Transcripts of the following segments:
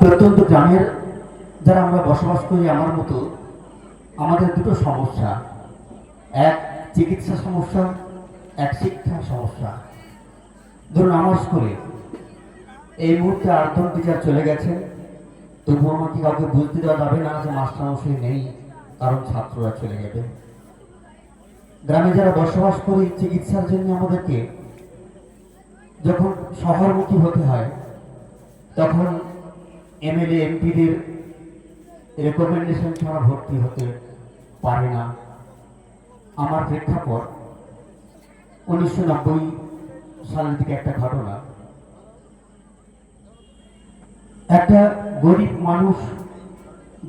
প্রত্যন্ত গ্রামের যারা আমরা বসবাস করি আমার মতো, আমাদের দুটো সমস্যা। এক চিকিৎসা সমস্যা, এক শিক্ষা সমস্যা। ধরুন, আমার স্কুলে এই মুহূর্তে আটজন টিচার চলে গেছে। তবু আমাকে কাউকে বুঝতে দেওয়া যাবে না যে মাস্টারমশাই নেই, কারণ ছাত্ররা চলে যাবে গ্রামে যারা বসবাস করি, চিকিৎসার জন্য আমাদেরকে যখন শহরমুখী হতে হয়, তখন এমএলএ এমপিদের রেকমেন্ডেশন ছাড়া ভর্তি হতে পারে না। আমার প্রেক্ষাপট উনিশশো নব্বই সালের দিকে একটা ঘটনা। একটা গরিব মানুষ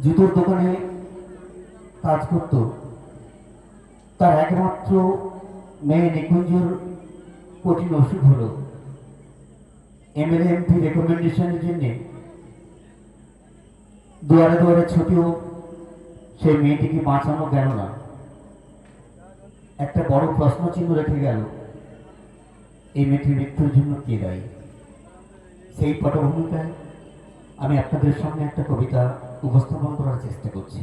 জুতোর দোকানে কাজ করত। তার একমাত্র মেয়ে নিকুঞ্জর কঠিন অসুখ হলো। এমএলএ এমপি রেকমেন্ডেশনের জন্যে দুয়ারে দুয়ারে ছুটেও সেই মেয়েটিকে বাঁচানো গেল না। একটা বড় প্রশ্ন চিহ্ন রেখে গেল, এই মেয়েটির মৃত্যুর জন্য কে দায়ী? সেই পটভূমিকায় আমি আপনাদের সামনে একটা কবিতা উপস্থাপন করার চেষ্টা করছি।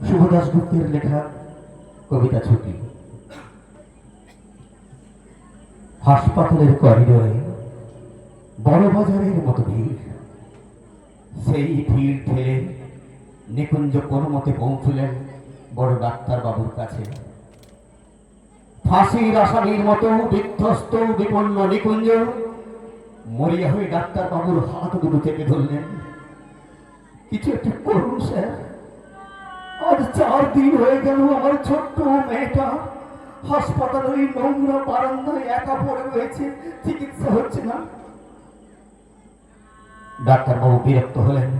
শুভদাস গুপ্তের লেখা কবিতা ছুটি। হাসপাতালের করিডোরে বড় বাজারের মতো ভিড়। সেই ভিড় ঠেলে নিকুঞ্জ কোনো মতে পৌঁছলেন বড় ডাক্তার বাবুর কাছে। ফাঁসির আসামির মতো বিধ্বস্ত, বিপন্ন নিকুঞ্জ মরিয়া হয়ে ডাক্তার বাবুর হাত দুটো চেপে ধরলেন। কিছু একটা করুন, স্যার। আজ চার দিন হয়ে গেল আমার ছোট্ট মেয়েটা। হাসপাতালের নোংরা বারান্দায় একা পড়ে রয়েছে, চিকিৎসা হচ্ছে না। ডাক্তারবাবু বিরক্ত হলেন।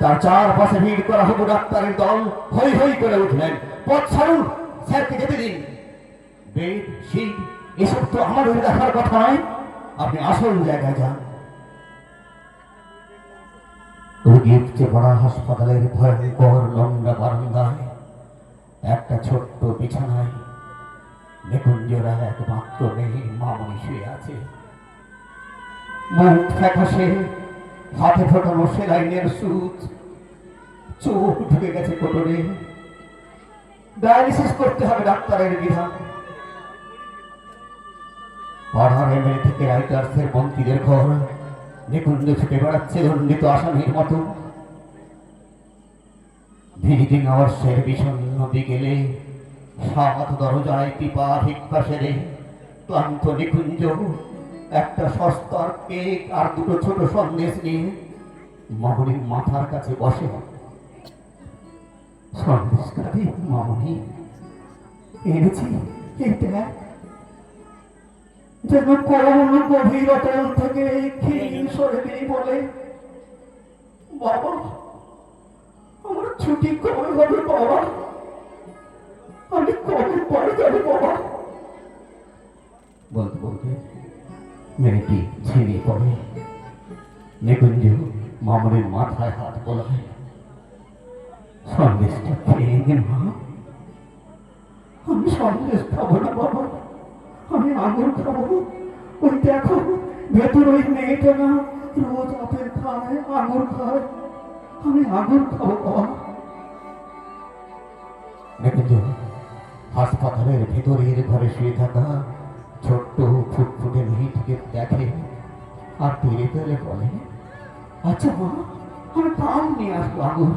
তার চারপাশে ভিড় করা হব ডাক্তারের দল হই হই করে উঠলেন। পথ ছাড়ুন, স্যারকে যেতে দিন। বেড সিট এসব তো আমাদের দেখার কথা নয়। আপনি আসল জায়গায় যান। রোগীর পড়া হাসপাতালের ভয়ঙ্কর লম্বা বারান্দায় একটা ছোট্ট বিছানায় নিকুঞ্জরা একমাত্র নেই মামনি শুয়ে আছে। হাতে ফোটানো সেলাইনের সুচ। চোখ ঢুকে গেছে কোটরে। ডায়ালিসিস করতে হবে ডাক্তারের বিধান। পাড়ার এমএলএ থেকে রাইটার্সের মন্ত্রীদের ঘর। নিকুঞ্জ ছুটে বেড়াচ্ছে দণ্ডিত আসামির মতো। ভিজিটিং আওয়ার্সের বিষণ্ণ বিকেলে সাত দরজায় পিপা ভিক্ষা সেরে ক্লান্ত নিকুঞ্জ একটা সস্তার কেক আর দুটো ছোট সন্দেশ নিয়ে মামনির মাথার কাছে বসে। মামনি, এনেছি এটা যেন গভীর থেকে ক্ষীণ বলে, বাবা, আমার ছুটি কবে হবে বাবা? আমি কবে পরে যাব বাবা? বলতে বলতে মেয়েটি ঝিমিয়ে পড়ে? নিকুঞ্জ মামনের মাথায় হাত বলায়। সন্দেশটা খেয়ে নে মা। আমি সন্দেশ খাব না, বাবা। আমি আঙুর খাব। ওই দেখো, ভেতর ওই মেয়েটা না রোজ আপেল খায় আঙুর খায়। আমি আঙুর খাব, বাবা। দেখেছ হাসপাতালের ভেতরের ঘরে শুয়ে থাকা ছোট্ট ফুটফুটে মেয়েটিকে দেখে আর বলে আচ্ছা মা আমি নিয়ে আসব আঙুর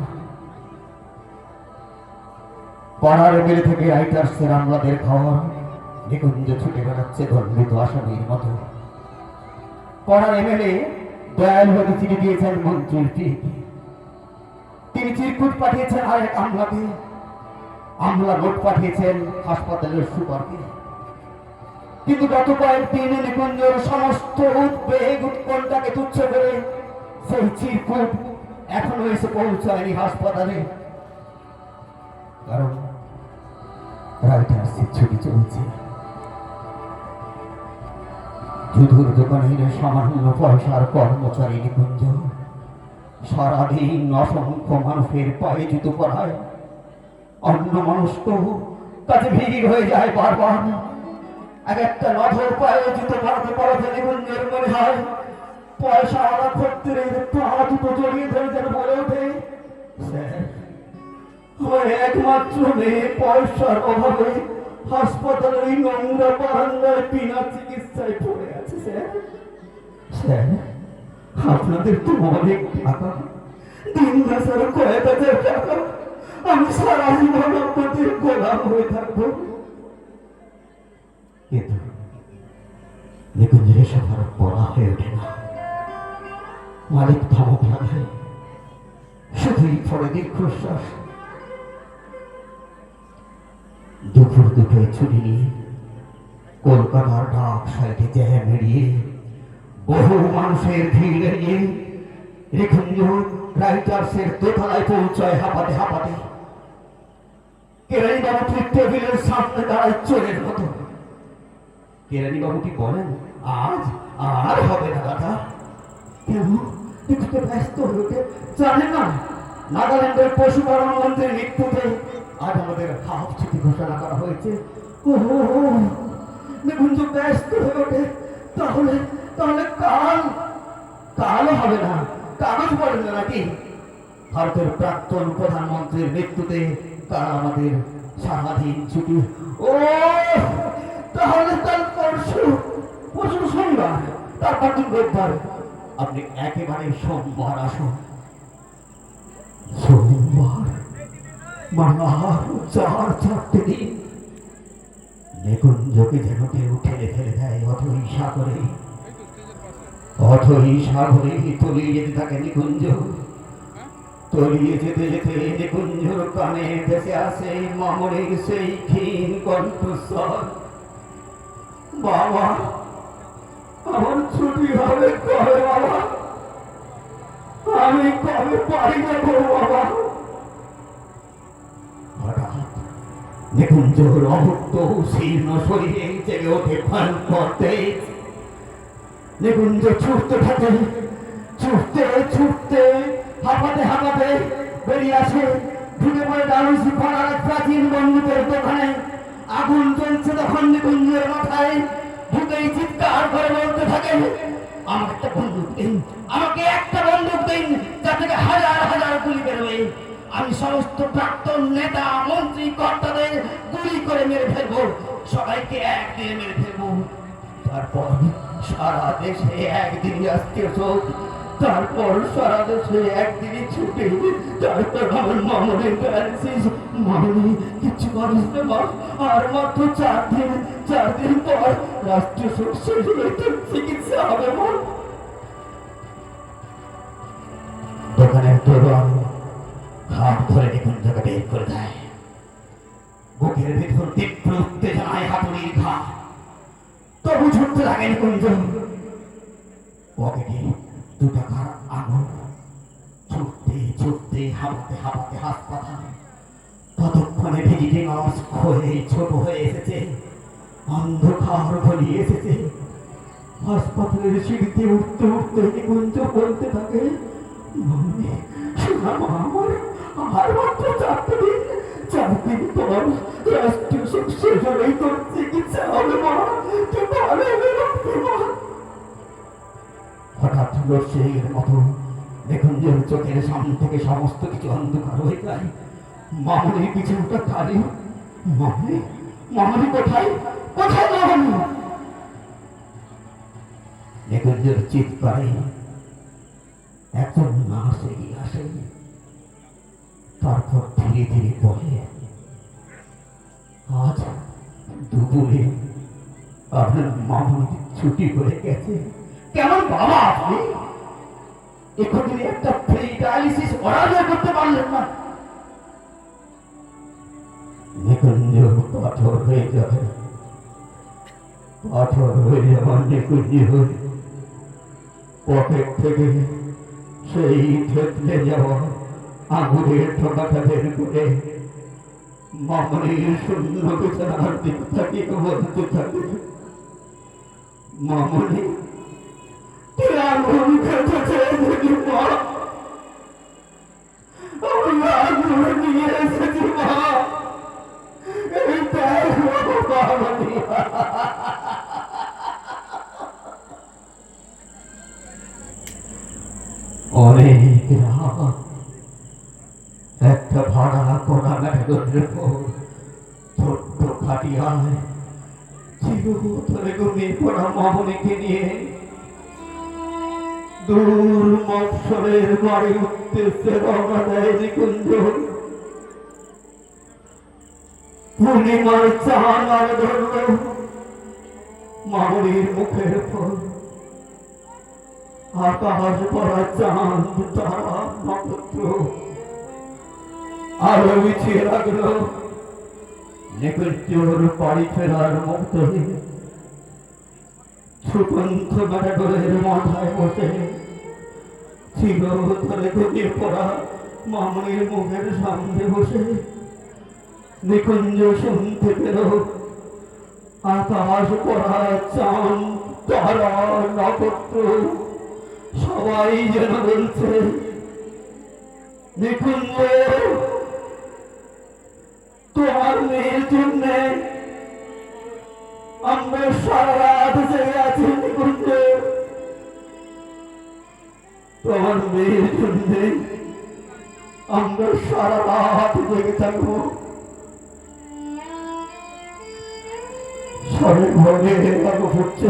পাড়ার এমএলএ থেকে রাইটার্সের আমলাদের খবর নিকুঞ্জ ছুটে বেড়াচ্ছে আসামির মতো। পাড়ার এমএলএ দয়ালভাবে চিঠি দিয়েছেন মন্ত্রীর তিনি চিরকুট পাঠিয়েছেন আরেক আমলাকে। আমলা নোট পাঠিয়েছেন হাসপাতালের সুপারকে। কিন্তু গত কয়েকদিন নিকুঞ্জর সমস্ত উদ্বেগ উৎকণ্ঠাকে তুচ্ছ করে সেই চিরকুট এখনও এসে পৌঁছায়নি হাসপাতালে। কারণ রাইটার্সের ছুটি চলছে। জুধুর দোকানের সামান্য পয়সার কর্মচারী নিকুঞ্জ সারাদিন অসংখ্য মানুষের পায়ে জুতো পরায়। অন্য মানুষ তো কাছে ভিড় হয়ে যায় বারবার। এক একটা নজর পায়ে জুতো নিকুঞ্জের মনে হয় পয়সা খদ্দের পা দুটো জড়িয়ে ধরে যেন বলে ওঠে। একমাত্র মেয়ে পয়সার অভাবে হাসপাতালের এই নোংরা বারান্দায় বিনা চিকিৎসায় পড়ে আছে, স্যার। আপনাদের তো অনেক টাকা। মাসের কয়েক হাজার টাকা। আমি সারা জীবন আপনাদের গোলাম হয়ে থাকব। কিন্তু যে সবার পড়া হয়ে ওঠে না। মালিক ধমক লাগে শুধুই পরে দীর্ঘশ্বাস। দুপুর দুটোয় ছুটি নিয়ে কলকাতার ডাক সাইডে জ্যাম এড়িয়ে বহু মানুষের ভিড় এড়িয়ে রেখুঞ্জ রাইটার্সের দোতলায় পৌঁছায় হাঁপাতে হাঁপাতে। কেরানি বাবুটির টেবিলের সামনে দাঁড়ায় চোরের মতো। কেরানি বলেন, আজ আর হবে না দাদা কেন একটু ব্যস্ত ওঠে। জানেন না, নাগাল্যান্ডের পশুপালন মন্ত্রীর মৃত্যুতে আজ আমাদের হাফ ছুটি ঘোষণা করা হয়েছে। ব্যস্ত হয়ে ওঠে। তাহলে তাহলে কাল, কালও হবে না। কাগজ নাকি? ভারতের প্রাক্তন প্রধানমন্ত্রীর মৃত্যুতে তারা আমাদের সারাদিন ছুটি। ও তাহলে তার আপনি একেবারে সোমবার আসুন। সোমবার চার চারটে দিন। নিকুঞ্জকে যেন কেউ ঠেলে ফেলে দেয় অথই সাগরে অথই সাগরে তলিয়ে যেতে থাকে নিকুঞ্জ। তলিয়ে যেতে যেতে নিকুঞ্জর কানে ভেসে আসে মামনের সেই ক্ষীণ কণ্ঠস্বর। বাবা, আমার ছুটি হবে কবে বাবা? আমি কবে পারি না বাবা? হঠাৎ নিকুঞ্জর অভুক্ত শীর্ণ শরীরে জেগে ওঠে ভয়ঙ্কর তেজ নিকুঞ্জ ছুটতে থাকে, ছুটতে ছুটতে, হাঁপাতে হাঁপাতে বেরিয়ে আসে। ঢুকে পড়ে ডালুসি পাড়ার প্রাচীন বন্ধুদের দোকানে। আগুন জ্বলছে তখন নিকুঞ্জের মাথায়। ঢুকেই চিৎকার করে বলতে থাকে, আমাকে একটা বন্দুক দিন, আমাকে একটা বন্দুক দিন যা থেকে হাজার হাজার গুলি বেরোবে আমি সমস্ত প্রাক্তন নেতা, মন্ত্রী, কর্তাদের গুলি করে মেরে ফেলব, সবাইকে একদিনে মেরে ফেলব। তারপর সারা দেশে একদিন আজকের শোক, তারপর সারা দেশে একদিনই ছুটি, তারপর আমার মামনের প্যারালিসিস মামনি কিচ্ছু করিস না আর মাত্র চার দিন চার দিন পর রাষ্ট্রীয় শোক চিকিৎসা হবে মা। দোকানের দোকান, হাত ধরে নিকুঞ্জকে বের করে দেয়। বুকের ভেতর তীব্র উত্তেজনায় হাতুড়ির ঘা। তবু ছুটতে লাগে নিকুঞ্জ পকেটে দু টাকার আঙুল। ছুটতে ছুটতে, হাঁপাতে হাঁপাতে হাসপাতালে। ততক্ষণে ভিজিটিং আওয়াজ ক্ষয়ে ছোট হয়ে এসেছে। অন্ধকার ঘনিয়ে এসেছে। হাসপাতালের সিঁড়িতে উঠতে উঠতে নিকুঞ্জ বলতে থাকে আমার আর মাত্র চারটে দিন। পর রাষ্ট্রীয় শোক শেষ হলেই তোর চিকিৎসা হবে মা ভালো হবে হঠাৎ লোডশেডিংয়ের মতো দেখুন যে চোখের সামনে থেকে সমস্ত কিছু অন্ধকার হয়ে যায়। মামনির পিছনটা খালি মামনি? মামনি কোথায়? কোথায় মামনি? যে চিৎকারে একজন নার্স এগিয়ে আসে, তারপর ধীরে ধীরে বলে, আজ দুপুরে আপনার মামনি ছুটি হয়ে গেছে। কেমন বাবা আপনি? এক্ষুনি একটা ফ্রি ডায়ালিসিস করতে পারলেন না। পাথর হয়ে যাবে। পাথর হয়ে যাবার নিকুঞ্জ হয়ে পকেট থেকে সেই থেতলে যাওয়া আঙুরের ঠোকাটা বের করে মামনির শূন্য বিছানার দিক তাকিয়ে বলতে থাকে, মামনি, তুই খেতে অনেক একটা ভাড়া করা ম্যাগনের ছোট্ট খাটিয়ায় চিরতরে ঘুমিয়ে পড়া নিয়ে দূর মৎসরের বাড়ি উদ্দেশ্যে রওনা দেয় নিকুঞ্জ পূর্ণিমার চান আর ধরল মামনির মুখের পর আকাশ ভরা চাঁদ তারা নক্ষত্র আলো মিছিয়ে লাগল নিকুঞ্জর বাড়ি ফেরার মুক্ত সুকন্ঠ ম্যাডাগরের মাথায় বসে ছিল ধরে ঘুমিয়ে পড়া মামনির মুখের সামনে বসে নিকুঞ্জ শুনতে পেল আকাশ পড়া চাঁদ, তারা নক্ষত্র সবাই যেন বলছে, নিকুঞ্জ, তোমার মেয়ের জন্য আমরা সারা রাত জেগে আছি, নিকুঞ্জ। তোমার মেয়ের জন্য আমরা সারা রাত জেগে থাকব। সবে ঘরে আলো ফুটছে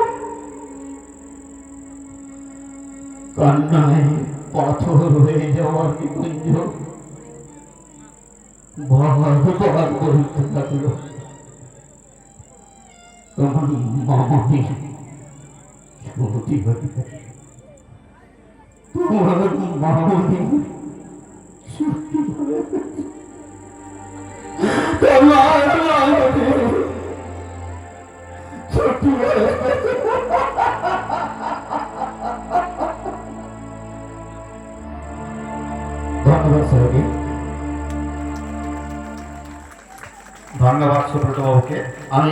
কান্নায় পাথর হয়ে যাওয়ার নিকুঞ্জ ভগবান বলতে লাগল। তখন মামাটি সতী হয়ে তোমার মামানি আমি